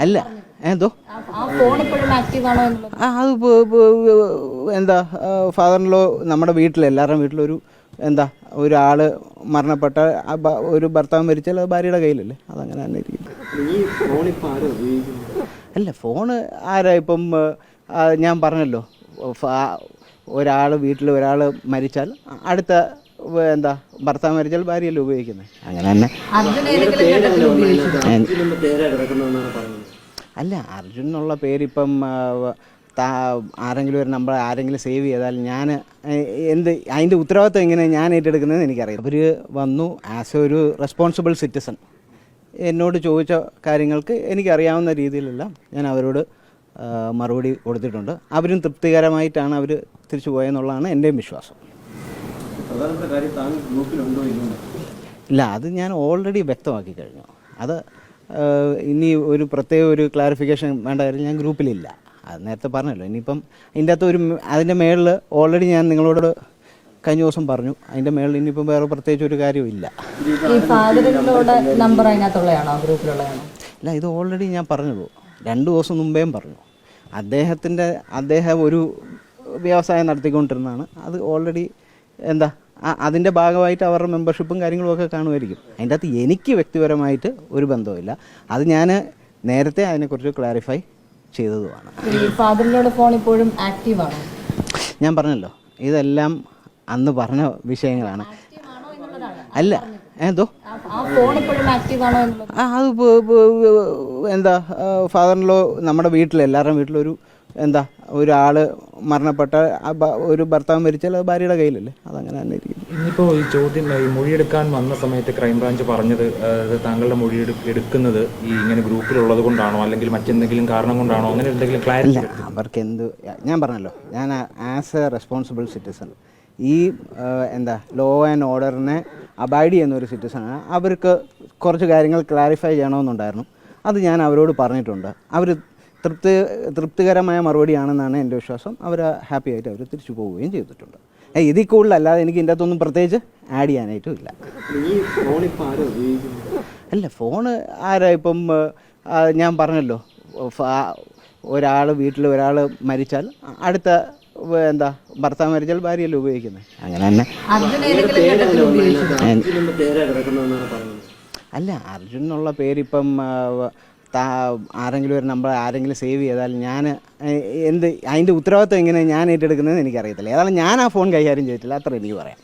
അല്ല എന്തോ ആ- അത് എന്താ ഫാദറിലോ നമ്മുടെ വീട്ടിൽ എല്ലാവരുടെയും വീട്ടിലൊരു എന്താ ഒരാൾ മരണപ്പെട്ട ഒരു ഭർത്താവ് മരിച്ചാൽ അത് ഭാര്യയുടെ കയ്യിലല്ലേ? അതങ്ങനെ തന്നെ ഇരിക്കും അല്ല ഫോണ് ആരാ ഇപ്പം ഞാൻ പറഞ്ഞല്ലോ ഒരാൾ വീട്ടിൽ ഒരാൾ മരിച്ചാൽ അടുത്ത എന്താ ഭർത്താവ് മരിച്ചാൽ ഭാര്യയല്ലേ ഉപയോഗിക്കുന്നത്? അങ്ങനെ തന്നെ. അല്ല അർജുൻ എന്നുള്ള പേരിപ്പം ആരെങ്കിലും ഒരു നമ്മൾ ആരെങ്കിലും സേവ് ചെയ്താൽ ഞാൻ എന്ത് അതിന്റെ ഉത്തരവാദിത്വം എങ്ങനെ ഞാൻ ഏറ്റെടുക്കുന്നതെന്ന് എനിക്കറിയാം അവർ വന്നു ആസ് എ ഒരു റെസ്പോൺസിബിൾ സിറ്റിസൺ എന്നോട് ചോദിച്ച കാര്യങ്ങൾക്ക് എനിക്കറിയാവുന്ന രീതിയിലെല്ലാം ഞാൻ അവരോട് മറുപടി കൊടുത്തിട്ടുണ്ട്. അവരും തൃപ്തികരമായിട്ടാണ് അവർ തിരിച്ചു പോയെന്നുള്ളതാണ് എന്റെയും വിശ്വാസം. ഇല്ല അത് ഞാൻ ഓൾറെഡി വ്യക്തമാക്കി കഴിഞ്ഞു. അത് ഇനി ഒരു പ്രത്യേക ഒരു ക്ലാരിഫിക്കേഷൻ വേണ്ട കാര്യം ഞാൻ ഗ്രൂപ്പിലില്ല. അത് നേരത്തെ പറഞ്ഞല്ലോ ഇനിയിപ്പം അതിന്റെ അകത്ത് ഒരു അതിന്റെ മേളിൽ ഓൾറെഡി ഞാൻ നിങ്ങളോട് കഴിഞ്ഞ ദിവസം പറഞ്ഞു അതിന്റെ മേളിൽ ഇനിയിപ്പം വേറെ പ്രത്യേകിച്ച് ഒരു കാര്യമില്ല ഇല്ല. ഇത് ഓൾറെഡി ഞാൻ പറഞ്ഞുള്ളൂ. രണ്ട് ദിവസം മുമ്പേയും പറഞ്ഞു. അദ്ദേഹത്തിന്റെ അദ്ദേഹം ഒരു വ്യവസായം നടത്തിക്കൊണ്ടിരുന്നതാണ്. അത് ഓൾറെഡി എന്താ അതിന്റെ ഭാഗമായിട്ട് അവരുടെ മെമ്പർഷിപ്പും കാര്യങ്ങളും ഒക്കെ കാണുമായിരിക്കും. അതിന്റെ അകത്ത് എനിക്ക് വ്യക്തിപരമായിട്ട് ഒരു ബന്ധവുമില്ല. അത് ഞാൻ നേരത്തെ അതിനെക്കുറിച്ച് ക്ലാരിഫൈ ചെയ്തതുമാണ്. ഫാദറിനോട് ഫോൺ ഇപ്പോഴും ഞാൻ പറഞ്ഞല്ലോ ഇതെല്ലാം അന്ന് പറഞ്ഞ വിഷയങ്ങളാണ്. അല്ല എന്തോ ആ- അത് എന്താ ഫാദറിലോ നമ്മുടെ വീട്ടിൽ എല്ലാവരുടെയും വീട്ടിലൊരു എന്താ ഒരാൾ മരണപ്പെട്ട ഒരു ഭർത്താവ് മരിച്ചാൽ അത് ഭാര്യയുടെ കയ്യിലല്ലേ? അതങ്ങനെ തന്നെ ഇരിക്കും. ഇന്നിപ്പോൾ ഈ ചോദ്യം ഈ മൊഴിയെടുക്കാൻ വന്ന സമയത്ത് ക്രൈംബ്രാഞ്ച് പറഞ്ഞത് അതായത് താങ്കളുടെ മൊഴി എടുക്കുന്നത് ഈ ഇങ്ങനെ ഗ്രൂപ്പിലുള്ളത് കൊണ്ടാണോ? അല്ലെങ്കിൽ മറ്റെന്തെങ്കിലും കാരണം കൊണ്ടാണോ? അങ്ങനെ എന്തെങ്കിലും ക്ലാരിറ്റി അവർക്ക് എന്ത് ഞാൻ പറഞ്ഞല്ലോ ഞാൻ ആസ് എ റെസ്പോൺസിബിൾ സിറ്റിസൺ ഈ എന്താ ലോ ആൻഡ് ഓർഡറിനെ അബൈഡ് ചെയ്യുന്ന ഒരു സിറ്റിസണാണ് അവർക്ക് കുറച്ച് കാര്യങ്ങൾ ക്ലാരിഫൈ ചെയ്യണമെന്നുണ്ടായിരുന്നു. അത് ഞാൻ അവരോട് പറഞ്ഞിട്ടുണ്ട്. അവർ തൃപ്തി തൃപ്തികരമായ മറുപടിയാണെന്നാണ് എന്റെ വിശ്വാസം. അവർ ഹാപ്പി ആയിട്ട് അവർ തിരിച്ചു പോവുകയും ചെയ്തിട്ടുണ്ട്. ഇതിൽ കൂടുതലല്ലാതെ എനിക്ക് ഇതിന്റെ അകത്തൊന്നും പ്രത്യേകിച്ച് ആഡ് ചെയ്യാനായിട്ടും ഇല്ല. അല്ല ഫോണ് ആരാ ഇപ്പം ഞാൻ പറഞ്ഞല്ലോ ഒരാൾ വീട്ടിൽ ഒരാൾ മരിച്ചാൽ അടുത്ത എന്താ ഭർത്താവ് മരിച്ചാൽ ഭാര്യയല്ലേ ഉപയോഗിക്കുന്നത്? അങ്ങനെ തന്നെ. അല്ല അർജുൻ എന്നുള്ള പേരിപ്പം ആരെങ്കിലും ഒരു നമ്പർ ആരെങ്കിലും സേവ് ചെയ്താൽ ഞാൻ എന്ത് അതിന്റെ ഉത്തരവാദിത്വം എങ്ങനെ ഞാൻ ഏറ്റെടുക്കുന്നതെന്ന് എനിക്കറിയത്തില്ല. ഏതായാലും ഞാൻ ആ ഫോൺ കൈകാര്യം ചെയ്തിട്ടില്ല. അത്ര എനിക്ക് പറയാം.